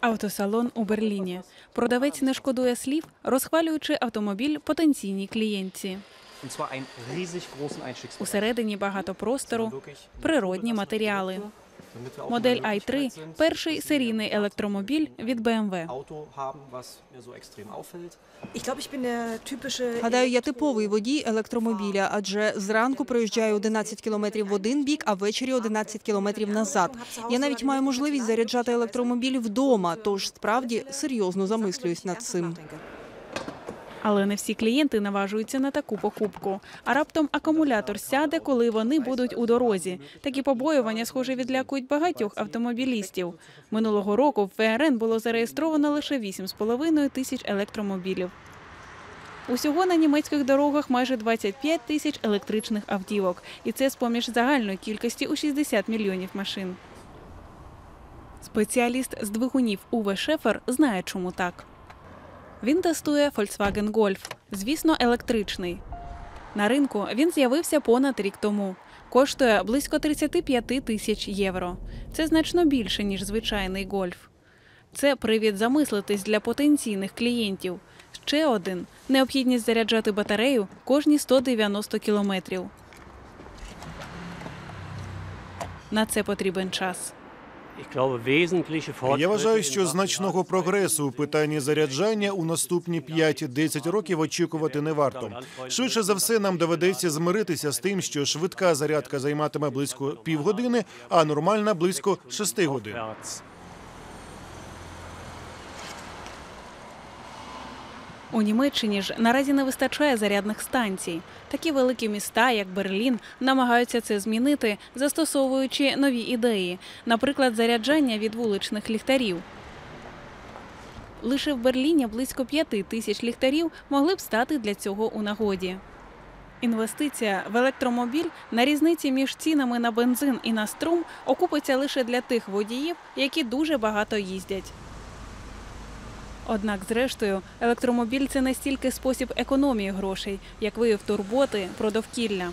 Автосалон у Берліні. Продавець не шкодує слів, розхвалюючи автомобіль потенційній клієнтці. Усередині багато простору, природні матеріали. Модель i3 перший серійний електромобіль від BMW. Гадаю, я типовий водій електромобіля, адже зранку проїжджаю 11 кілометрів в один бік, а ввечері 11 кілометрів назад. Я навіть маю можливість заряджати електромобіль вдома, тож справді серйозно замислююсь над цим. Але не всі клієнти наважуються на таку покупку. А раптом акумулятор сяде, коли вони будуть у дорозі. Такі побоювання, схоже, відлякують багатьох автомобілістів. Минулого року в ФРН було зареєстровано лише 8,5 тисяч електромобілів. Усього на німецьких дорогах майже 25 тисяч електричних автівок, і це з поміж загальної кількості у 60 мільйонів машин. Спеціаліст з двигунів Уве Шефер знає, чому так. Він тестує Volkswagen Golf, звісно, електричний. На ринку він з'явився понад рік тому. Коштує близько 35 тисяч євро. Це значно більше, ніж звичайний гольф. Це привід замислитись для потенційних клієнтів. Ще один необхідність заряджати батарею кожні 190 кілометрів. На це потрібен час. Я вважаю, що значного прогресу у питанні заряджання у наступні 5-10 років очікувати не варто. Швидше за все, нам доведеться змиритися з тим, що швидка зарядка займатиме близько півгодини, а нормальна близько 6 годин. У Німеччині ж наразі не вистачає зарядних станцій. Такі великі міста, як Берлін, намагаються це змінити, застосовуючи нові ідеї, наприклад, заряджання від вуличних ліхтарів. Лише в Берліні близько п'яти тисяч ліхтарів могли б стати для цього у нагоді. Інвестиція в електромобіль на різниці між цінами на бензин і на струм окупиться лише для тих водіїв, які дуже багато їздять. Однак, зрештою, електромобіль це не стільки спосіб економії грошей, як вияв турботи про довкілля.